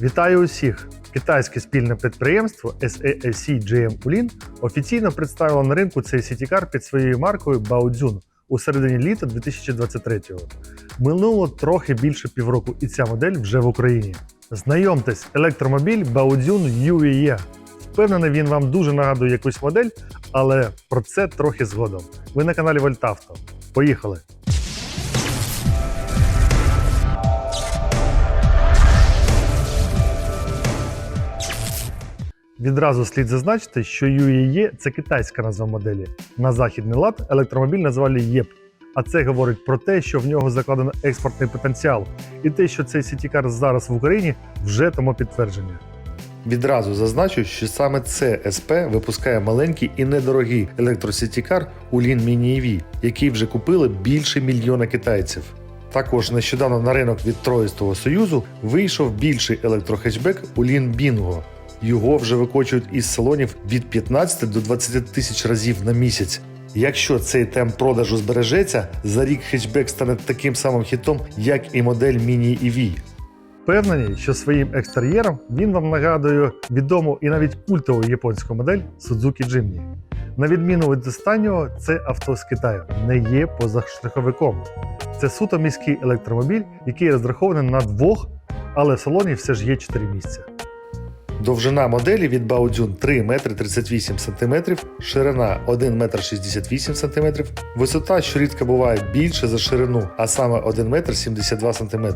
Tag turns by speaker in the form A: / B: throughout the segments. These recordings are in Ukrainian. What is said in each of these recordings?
A: Вітаю усіх! Китайське спільне підприємство SAIC GM Ulin офіційно представило на ринку цей сітікар під своєю маркою Baodzun у середині літа 2023-го. Минуло трохи більше півроку, і ця модель вже в Україні. Знайомтесь, електромобіль Baodzun UEE. Впевнений, він вам дуже нагадує якусь модель, але про це трохи згодом. Ви на каналі Вольтавто. Поїхали! Відразу слід зазначити, що UEE – це китайська назва моделі. На західний лад електромобіль назвали ЄП. А це говорить про те, що в нього закладено експортний потенціал, і те, що цей сітікар зараз в Україні, вже тому підтвердження. Відразу зазначу, що саме це СП випускає маленький і недорогий електросітікар Ulin Mini EV, який вже купили більше мільйона китайців. Також нещодавно на ринок від Троїстого Союзу вийшов більший електрохетчбек Ulin Bingo. Його вже викочують із салонів від 15 до 20 тисяч разів на місяць. Якщо цей темп продажу збережеться, за рік хетчбек стане таким самим хітом, як і модель Mini EV. Впевнені, що своїм екстер'єром він вам нагадує відому і навіть культову японську модель Suzuki Jimny. На відміну від останнього, це авто з Китаю не є позашляховиком. Це суто міський електромобіль, який розрахований на двох, але в салоні все ж є 4 місця. Довжина моделі від Baodzun 3 метри 38 см, ширина 1 метр 68 см, висота, що рідко буває більше за ширину, а саме 1 метр 72 см,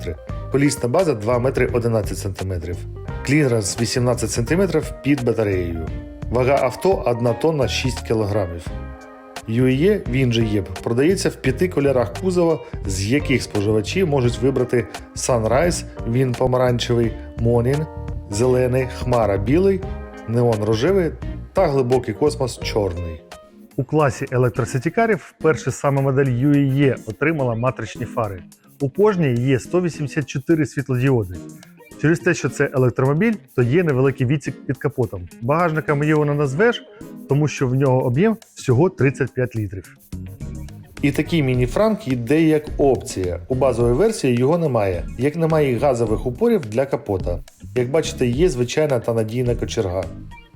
A: колісна база 2 метри 11 см, кліренс 18 см під батареєю. Вага авто 1 тонна 6 кг. UEE, він же ЄБ, продається в п'яти кольорах кузова, з яких споживачі можуть вибрати Sunrise, він помаранчевий, Morning, зелений, хмара білий, неон рожевий та глибокий космос чорний. У класі електросетікарів вперше саме модель UEE отримала матричні фари. У кожній є 184 світлодіоди. Через те, що це електромобіль, то є невеликий відсік під капотом. Багажником його не назвеш, тому що в нього об'єм всього 35 літрів. І такий міні-франк йде як опція. У базовій версії його немає, як немає газових упорів для капота. Як бачите, є звичайна та надійна кочерга.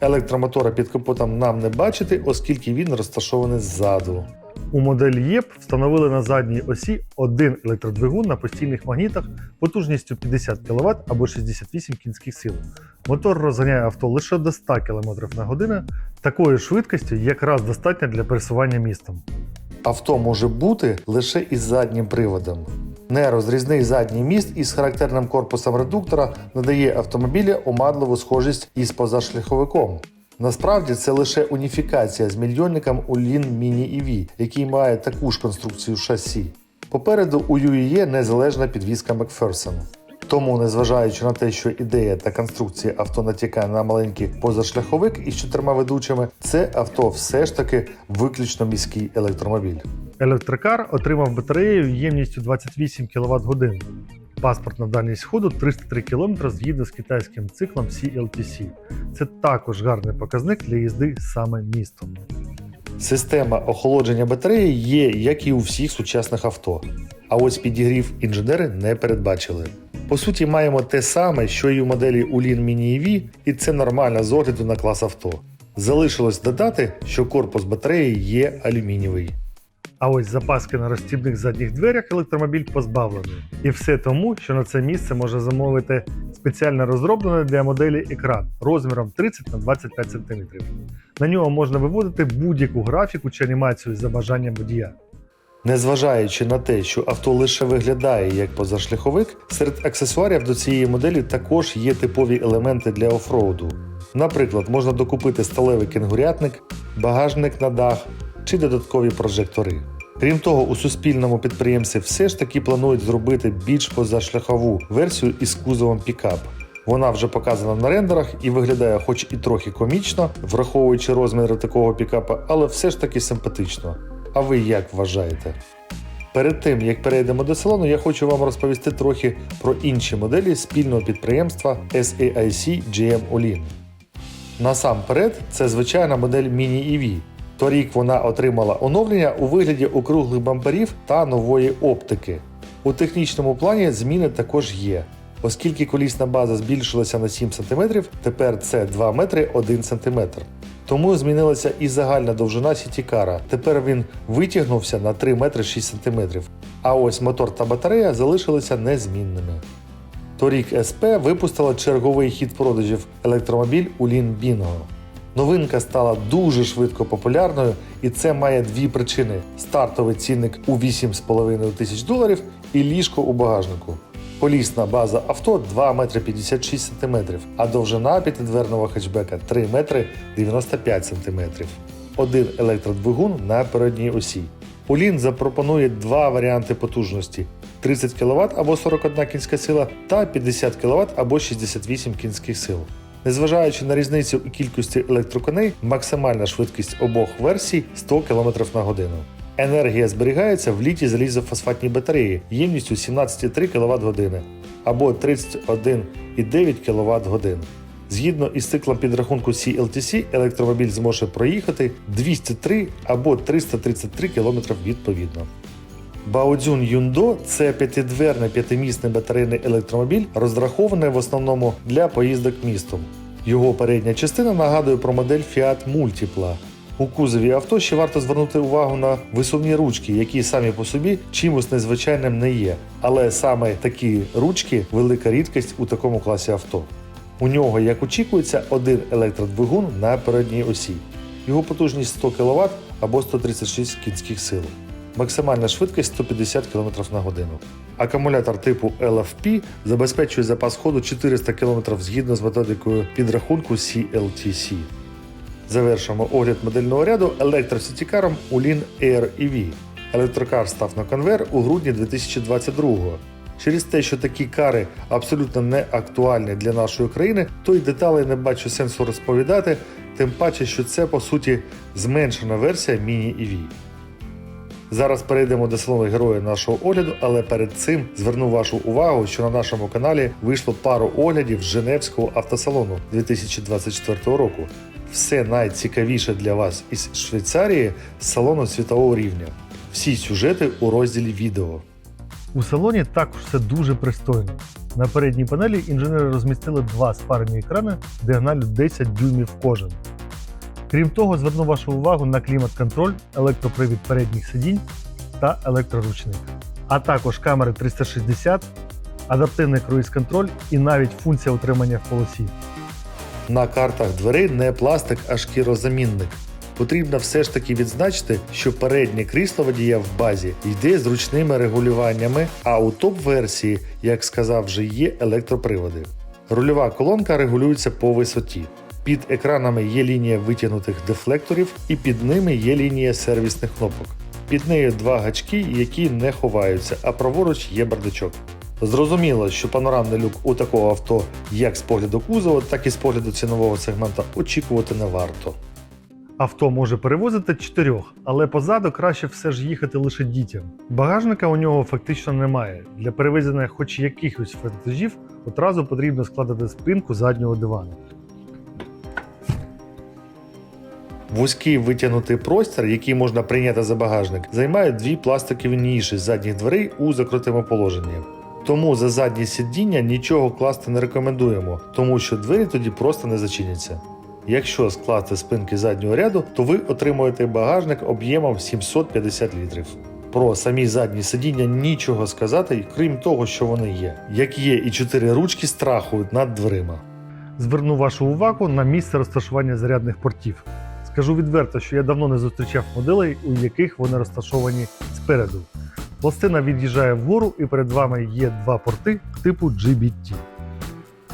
A: Електромотора під капотом нам не бачити, оскільки він розташований ззаду. У модель ЄП встановили на задній осі один електродвигун на постійних магнітах потужністю 50 кВт або 68 кінських сил. Мотор розганяє авто лише до 100 км на годину. Такою швидкістю якраз достатньо для пересування містом. Авто може бути лише із заднім приводом. Нерозрізний задній міст із характерним корпусом редуктора надає автомобілю омадливу схожість із позашляховиком. Насправді це лише уніфікація з мільйонником у Ulin Mini EV, який має таку ж конструкцію шасі. Попереду у UEE незалежна підвізка Макферсон. Тому, незважаючи на те, що ідея та конструкція авто натякає на маленький позашляховик із чотирма ведучими, це авто все ж таки виключно міський електромобіль. Електрокар отримав батарею ємністю 28 кВт годин. Паспортна дальність ходу 303 км згідно з китайським циклом CLTC. Це також гарний показник для їзди саме містом. Система охолодження батареї є, як і у всіх сучасних авто. А ось підігрів інженери не передбачили. По суті, маємо те саме, що і у моделі Ulin Mini EV, і це нормально з огляду на клас авто. Залишилось додати, що корпус батареї є алюмінієвий. А ось запаски на розстібних задніх дверях електромобіль позбавлений. І все тому, що на це місце може замовити спеціально розроблений для моделі екран розміром 30 на 25 см. На нього можна виводити будь-яку графіку чи анімацію за бажанням водія. Незважаючи на те, що авто лише виглядає як позашляховик, серед аксесуарів до цієї моделі також є типові елементи для офроуду. Наприклад, можна докупити сталевий кенгурятник, багажник на дах чи додаткові прожектори. Крім того, у суспільному підприємстві все ж таки планують зробити більш позашляхову версію із кузовом пікап. Вона вже показана на рендерах і виглядає хоч і трохи комічно, враховуючи розміри такого пікапа, але все ж таки симпатично. А ви як вважаєте? Перед тим як перейдемо до салону, я хочу вам розповісти трохи про інші моделі спільного підприємства SAIC GM Olin. Насамперед, це звичайна модель Mini EV. Торік вона отримала оновлення у вигляді округлих бамперів та нової оптики. У технічному плані зміни також є. Оскільки колісна база збільшилася на 7 см, тепер це 2 метри 1 см. Тому змінилася і загальна довжина сітікара. Тепер він витягнувся на 3 метри 6 см. А ось мотор та батарея залишилися незмінними. Торік СП випустила черговий хід продажів електромобіль Улін Бінго. Новинка стала дуже швидко популярною, і це має дві причини: стартовий цінник у 8,5 тисяч доларів і ліжко у багажнику. Колісна база авто 2 метри 56 см, а довжина п'ятидверного хетчбека 3 метри 95 см. Один електродвигун на передній осі. Улін запропонує два варіанти потужності: 30 кВт або 41 кінська сила та 50 кВт або 68 кінських сил. Незважаючи на різницю у кількості електроконей, максимальна швидкість обох версій 100 км на годину. Енергія зберігається в літі залізофосфатній батареї ємністю 17,3 кВт години або 31,9 кВт годин. Згідно із циклом підрахунку CLTC, електромобіль зможе проїхати 203 або 333 км відповідно. Baojun Yundo – це п'ятидверний п'ятимісний батарейний електромобіль, розрахований в основному для поїздок містом. Його передня частина нагадує про модель Fiat Multipla. У кузові авто ще варто звернути увагу на висувні ручки, які самі по собі чимось незвичайним не є. Але саме такі ручки велика рідкість у такому класі авто. У нього, як очікується, один електродвигун на передній осі. Його потужність 100 кВт або 136 кінських сил. Максимальна швидкість 150 км на годину. Акумулятор типу LFP забезпечує запас ходу 400 км згідно з методикою підрахунку CLTC. Завершимо огляд модельного ряду електросітікаром Ulin Air EV. Електрокар став на конвейер у грудні 2022-го. Через те, що такі кари абсолютно не актуальні для нашої країни, то й деталей не бачу сенсу розповідати, тим паче, що це по суті зменшена версія міні-EV. Зараз перейдемо до салону героя нашого огляду, але перед цим зверну вашу увагу, що на нашому каналі вийшло пару оглядів Женевського автосалону 2024 року. Все найцікавіше для вас із Швейцарії салону світового рівня. Всі сюжети у розділі відео. У салоні також все дуже пристойно. На передній панелі інженери розмістили два спарені екрани діагоналю 10 дюймів кожен. Крім того, зверну вашу увагу на клімат-контроль, електропривід передніх сидінь та електроручник, а також камери 360, адаптивний круїз-контроль і навіть функція утримання в полосі. На картах дверей не пластик, а шкірозамінник. Потрібно все ж таки відзначити, що переднє крісло водія в базі йде з ручними регулюваннями, а у топ-версії, як сказав, вже є електроприводи. Рульова колонка регулюється по висоті. Під екранами є лінія витягнутих дефлекторів, і під ними є лінія сервісних кнопок. Під нею два гачки, які не ховаються, а праворуч є бардачок. Зрозуміло, що панорамний люк у такого авто як з погляду кузова, так і з погляду цінового сегмента очікувати не варто. Авто може перевозити чотирьох, але позаду краще все ж їхати лише дітям. Багажника у нього фактично немає. Для перевезення хоч якихось вантажів одразу потрібно складати спинку заднього дивану. Вузький витягнутий простір, який можна прийняти за багажник, займає дві пластикові ніші задніх дверей у закритому положенні. Тому за заднє сидіння нічого класти не рекомендуємо, тому що двері тоді просто не зачиняться. Якщо скласти спинки заднього ряду, то ви отримуєте багажник об'ємом 750 літрів. Про самі задні сидіння нічого сказати, крім того, що вони є. Як є і чотири ручки страхують над дверима. Зверну вашу увагу на місце розташування зарядних портів. Скажу відверто, що я давно не зустрічав моделей, у яких вони розташовані спереду. Пластина від'їжджає вгору, і перед вами є два порти типу GBT.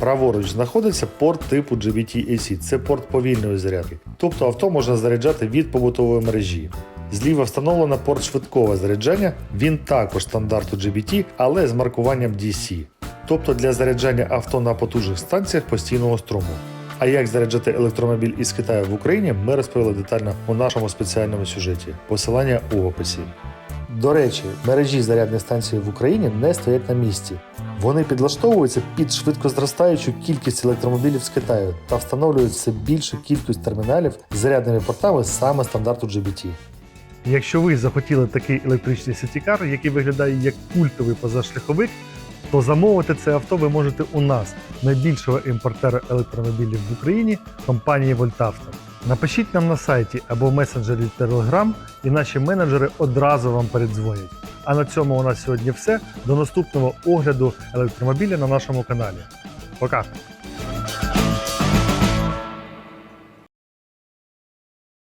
A: Праворуч знаходиться порт типу GBT AC. Це порт повільної зарядки. Тобто авто можна заряджати від побутової мережі. Зліва встановлено порт швидкого заряджання. Він також стандарту GBT, але з маркуванням DC. Тобто для заряджання авто на потужних станціях постійного струму. А як заряджати електромобіль із Китаю в Україні, ми розповіли детально у нашому спеціальному сюжеті. Посилання у описі. До речі, мережі зарядних станцій в Україні не стоять на місці. Вони підлаштовуються під швидко зростаючу кількість електромобілів з Китаю та встановлюють все більшу кількість терміналів з зарядними портами саме стандарту GBT. Якщо ви захотіли такий електричний сітікар, який виглядає як культовий позашляховик, то замовити це авто ви можете у нас, найбільшого імпортера електромобілів в Україні, компанії Voltavto. Напишіть нам на сайті або в месенджері Telegram, і наші менеджери одразу вам передзвонять. А на цьому у нас сьогодні все. До наступного огляду електромобіля на нашому каналі. Пока!